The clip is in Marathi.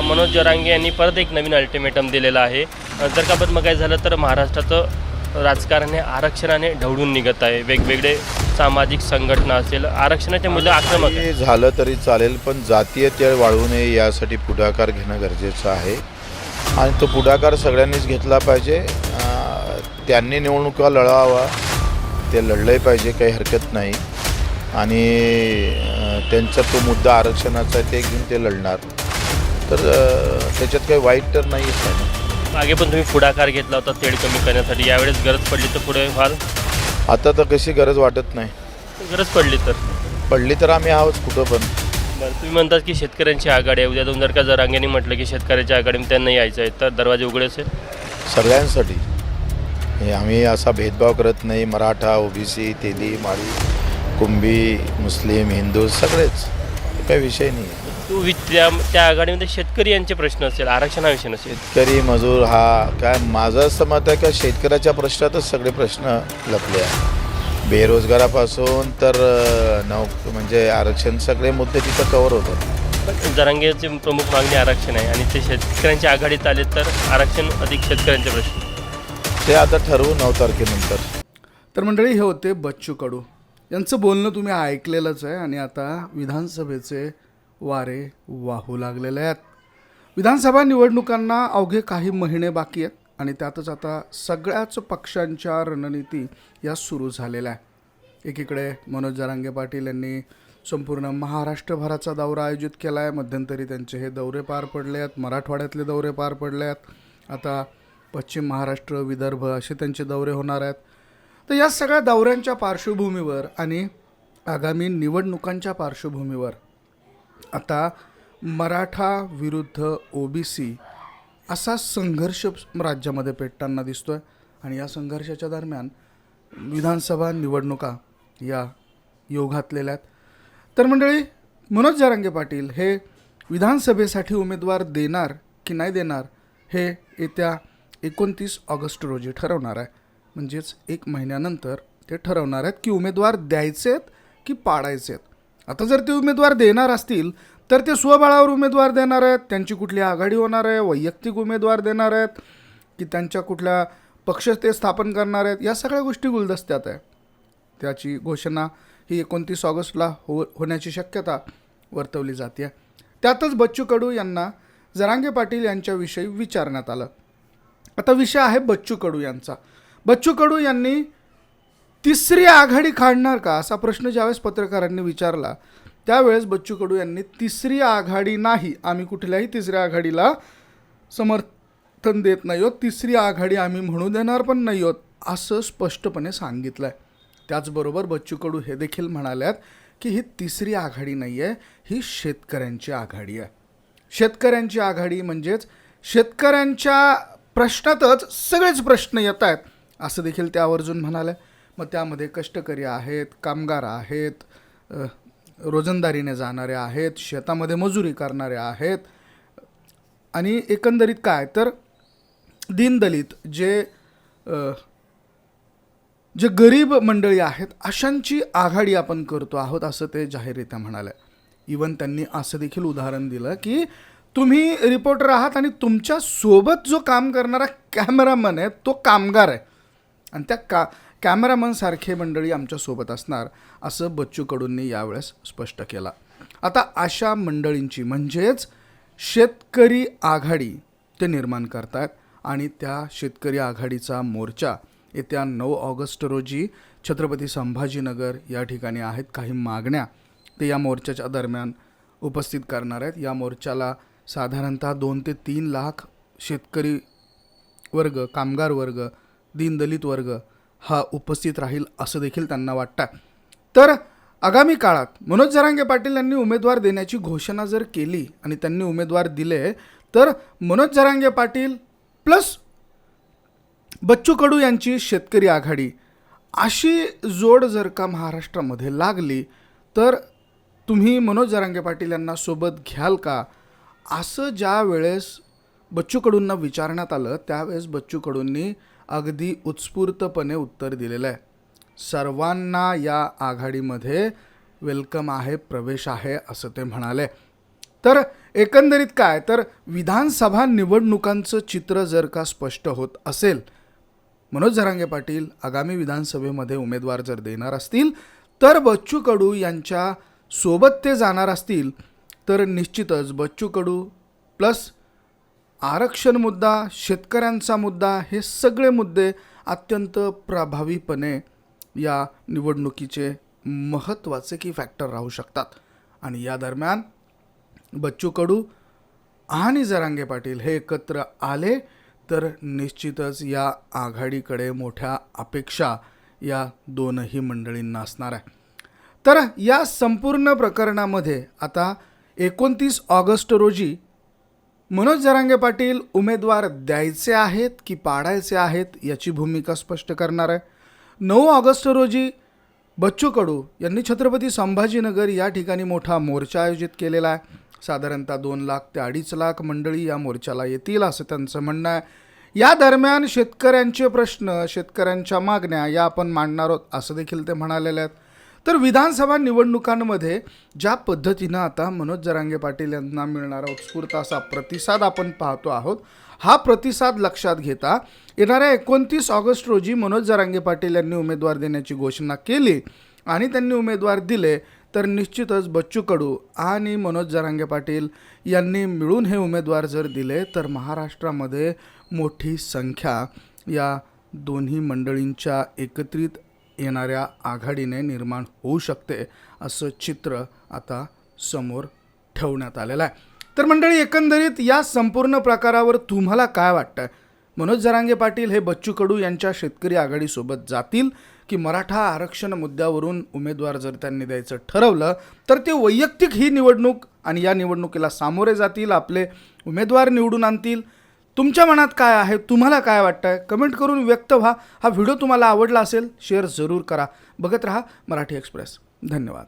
मनोज जरांगे यांनी परत एक नवीन अल्टिमेटम दिलेला आहे. जर का बरं मग काय झालं तर महाराष्ट्राचं राजकारण हे आरक्षणाने ढवळून निघत आहे. वेगवेगळे सामाजिक संघटना असेल आरक्षणाचे मुद्दा आक्रमक आहे काही झालं तरी चालेल पण जातीय तेळ वाढवू नये यासाठी पुढाकार घेणं गरजेचं आहे. आणि तो पुढाकार सगळ्यांनीच घेतला पाहिजे. अं, त्यांनी निवडणुका लढावा ते लढलंही पाहिजे काही हरकत नाही. आणि अं, त्यांचा तो मुद्दा आरक्षणाचा आहे ते घेऊन ते लढणार. तर त्याच्यात काही वाईट तर नाहीच आहे ना. मागे पण तुम्ही पुढाकार घेतला होता तेढ कमी करण्यासाठी. यावेळेस गरज पडली तर पुढे व्हाल. आता तर कशी गरज वाटत नाही. गरज पडली तर? पडली तर आम्ही आहोत कुठं पण. बरं तुम्ही म्हणतात की शेतकऱ्यांची आघाडी आहे. उद्या दोन जर का जरांगेने म्हटलं की शेतकऱ्याच्या आघाडीमध्ये त्यांना यायचं आहे तर दरवाजे उघडे असेल? सगळ्यांसाठी. हे आम्ही असा भेदभाव करत नाही. मराठा ओबीसी तेली माळी कुंभी मुस्लिम हिंदू सगळेच. काही विषय नाही. तू वि- त्या त्या आघाडीमध्ये शेतकरी यांचे प्रश्न असेल आरक्षणाविषयी नसेल. शेतकरी मजूर हा काय माझं असं मत आहे का शेतकऱ्याच्या प्रश्नातच सगळे प्रश्न लपले आहे बेरोजगारापासून तर अं, नोक म्हणजे आरक्षण सगळे मुद्दे तिथं कवर होतात. पण जरांगेची प्रमुख मागणी आरक्षण आहे आणि ते शेतकऱ्यांच्या आघाडीत आले तर आरक्षण अधिक शेतकऱ्यांचे प्रश्न. ते आता ठरवू नऊ तारखेनंतर. तर मंडळी हे होते बच्चू कडू यांचं बोलणं तुम्ही ऐकलेलंच आहे आणि आता विधानसभेचे वारे वाहू लागलेले आहेत. विधानसभा निवडणुकांना अवघे काही महिने बाकी आहेत आणि त्यातच आता सगळ्याच पक्षांच्या रणनीती या सुरू झालेल्या आहे एकीकडे मनोज जरांगे पाटील यांनी संपूर्ण महाराष्ट्रभराचा दौरा आयोजित केला आहे मध्यंतरी त्यांचे हे दौरे पार पडले आहेत. मराठवाड्यातले दौरे पार पडले आहेत. आता पश्चिम महाराष्ट्र विदर्भ असे त्यांचे दौरे होणार आहेत. तर या सगळ्या दौऱ्यांच्या पार्श्वभूमीवर आणि आगामी निवडणुकांच्या पार्श्वभूमीवर आता मराठा विरुद्ध ओबीसी असा संघर्ष राज्यामध्ये पेटताना दिसतो आहे आणि या संघर्षाच्या दरम्यान विधानसभा निवडणुका या योगातलेल्या आहेत. तर मंडळी मनोज जारांगे पाटील हे विधानसभेसाठी उमेदवार देणार की नाही देणार हे येत्या एकोणतीस ऑगस्ट रोजी ठरवणार आहे. म्हणजेच एक महिन्यानंतर ते ठरवणार आहेत की उमेदवार द्यायचे आहेत की पाडायचे आहेत आता जर ते उमेदवार देणार असतील तर ते स्वबळावर उमेदवार देणार आहेत त्यांची कुठली आघाडी होणार आहे वैयक्तिक उमेदवार देणार आहेत की त्यांच्या कुठल्या पक्ष ते स्थापन करणार आहेत या सगळ्या गोष्टी गुलदस्त्यात आहे त्याची घोषणा ही एकोणतीस ऑगस्टला हो होण्याची शक्यता वर्तवली जाते त्यातच बच्चू कडू यांना जरांगे पाटील यांच्याविषयी विचारण्यात आलं. आता विषय आहे बच्चू कडू यांचा. बच्चू कडू यांनी तिसरी आघाडी काढणार का असा प्रश्न ज्यावेळेस पत्रकारांनी विचारला त्यावेळेस बच्चू कडू यांनी तिसरी आघाडी नाही आम्ही कुठल्याही तिसऱ्या आघाडीला समर्थन देत नाही आहोत तिसरी आघाडी आम्ही म्हणू देणार पण नाही आहोत असं स्पष्टपणे सांगितलं आहे त्याचबरोबर बच्चू कडू हे देखील म्हणाल्यात की ही तिसरी आघाडी नाही आहे ही शेतकऱ्यांची आघाडी आहे. शेतकऱ्यांची आघाडी म्हणजेच शेतकऱ्यांच्या प्रश्नातच सगळेच प्रश्न येत आहेत असं देखील त्या आवर्जून म्हणाले मग त्यामध्ये कष्टकरी आहेत कामगार आहेत रोजंदारीने जाणारे आहेत शेतामध्ये मजुरी करणारे आहेत. आणि एकंदरीत काय? तर दीनदलित जे जे गरीब मंडळी आहेत अशांची आघाडी आपण करतो आहोत असं ते जाहीररित्या म्हणाले इवन त्यांनी असं देखील उदाहरण दिलं की तुम्ही रिपोर्टर आहात आणि तुमच्यासोबत जो काम करणारा कॅमेरामन आहे तो कामगार आहे. आणि त्या का कॅमेरामनसारखे मंडळी आमच्यासोबत असणार असं बच्चू कडूंनी यावेळेस स्पष्ट केलं. आता अशा मंडळींची म्हणजेच शेतकरी आघाडी ते निर्माण करतात आणि त्या शेतकरी आघाडीचा मोर्चा येत्या नऊ ऑगस्ट रोजी छत्रपती संभाजीनगर या ठिकाणी आहेत. काही मागण्या ते या मोर्चाच्या दरम्यान उपस्थित करणार आहेत. या मोर्चाला साधारणतः दोन ते तीन लाख शेतकरी वर्ग कामगार वर्ग दीनदलित वर्ग हा उपस्थित राहील असं देखील त्यांना वाटतं. तर आगामी काळात मनोज जरांगे पाटील यांनी उमेदवार देण्याची घोषणा जर केली आणि त्यांनी उमेदवार दिले तर मनोज जरांगे पाटील प्लस बच्चू कडू यांची शेतकरी आघाडी अशी जोड जर का महाराष्ट्रामध्ये लागली तर तुम्ही मनोज जरांगे पाटील यांना सोबत घ्याल का? असं ज्या वेळेस बच्चू कडूंना विचारण्यात आलं त्यावेळेस बच्चू कडूंनी अगदी उत्स्फूर्तपणे उत्तर दिलेलं आहे. सर्वांना या आघाडीमध्ये वेलकम आहे प्रवेश आहे असं ते म्हणाले. तर एकंदरीत काय? तर विधानसभा निवडणुकांचं चित्र जर का स्पष्ट होत असेल मनोज जरांगे पाटील आगामी विधानसभेमध्ये उमेदवार जर देणार असतील तर बच्चू कडू यांच्या सोबत ते जाणार असतील तर निश्चितच बच्चू कडू प्लस आरक्षण मुद्दा शेतकऱ्यांचा मुद्दा हे सगळे मुद्दे अत्यंत प्रभावीपणे या निवडणुकीचे महत्त्वाचे की फॅक्टर राहू शकतात. आणि या दरम्यान बच्चू कडू आणि जरांगे पाटील हे एकत्र आले तर निश्चितच या आघाडीकडे मोठ्या अपेक्षा या दोनही मंडळींना असणार आहे. तर या संपूर्ण प्रकरणामध्ये आता एकोणतीस ऑगस्ट रोजी मनोज जरांगे पाटील उमेदवार द्यायचे आहेत की पाडायचे आहेत याची भूमिका स्पष्ट करणार आहे. नऊ ऑगस्ट रोजी बच्चू कडू यांनी छत्रपती संभाजीनगर या ठिकाणी मोठा मोर्चा आयोजित केलेला आहे. साधारणतः दोन लाख ते अडीच लाख मंडळी या मोर्चाला येतील असं त्यांचं म्हणणं आहे. या दरम्यान शेतकऱ्यांचे प्रश्न शेतकऱ्यांच्या मागण्या या आपण मांडणार आहोत असं देखील ते म्हणालेले आहेत. तर विधानसभा निवडणुकांमध्ये ज्या पद्धतीनं आता मनोज जरांगे पाटील यांना मिळणारा उत्स्फूर्त असा प्रतिसाद आपण पाहतो आहोत हा प्रतिसाद लक्षात घेता येणाऱ्या एकोणतीस ऑगस्ट रोजी मनोज जरांगे पाटील यांनी उमेदवार देण्याची घोषणा केली आणि त्यांनी उमेदवार दिले तर निश्चितच बच्चू कडू आणि मनोज जरांगे पाटील यांनी मिळून हे उमेदवार जर दिले तर महाराष्ट्रामध्ये मोठी संख्या या दोन्ही मंडळींच्या एकत्रित येणाऱ्या आघाडीने निर्माण होऊ शकते असं चित्र आता समोर ठेवण्यात आलेलं आहे. तर मंडळी एकंदरीत या संपूर्ण प्रकारावर तुम्हाला काय वाटतं मनोज जरांगे पाटील हे बच्चू कडू यांच्या शेतकरी आघाडीसोबत जातील की मराठा आरक्षण मुद्द्यावरून उमेदवार जर त्यांनी द्यायचं ठरवलं तर ते वैयक्तिक ही निवडणूक आणि या निवडणुकीला सामोरे जातील आपले उमेदवार निवडून आणतील तुमच्या मनात काय आहे? तुम्हाला काय वाटतंय? कमेंट करून व्यक्त व्हा. हा व्हिडिओ तुम्हाला आवडला असेल शेअर जरूर करा. बघत राहा मराठी एक्सप्रेस. धन्यवाद.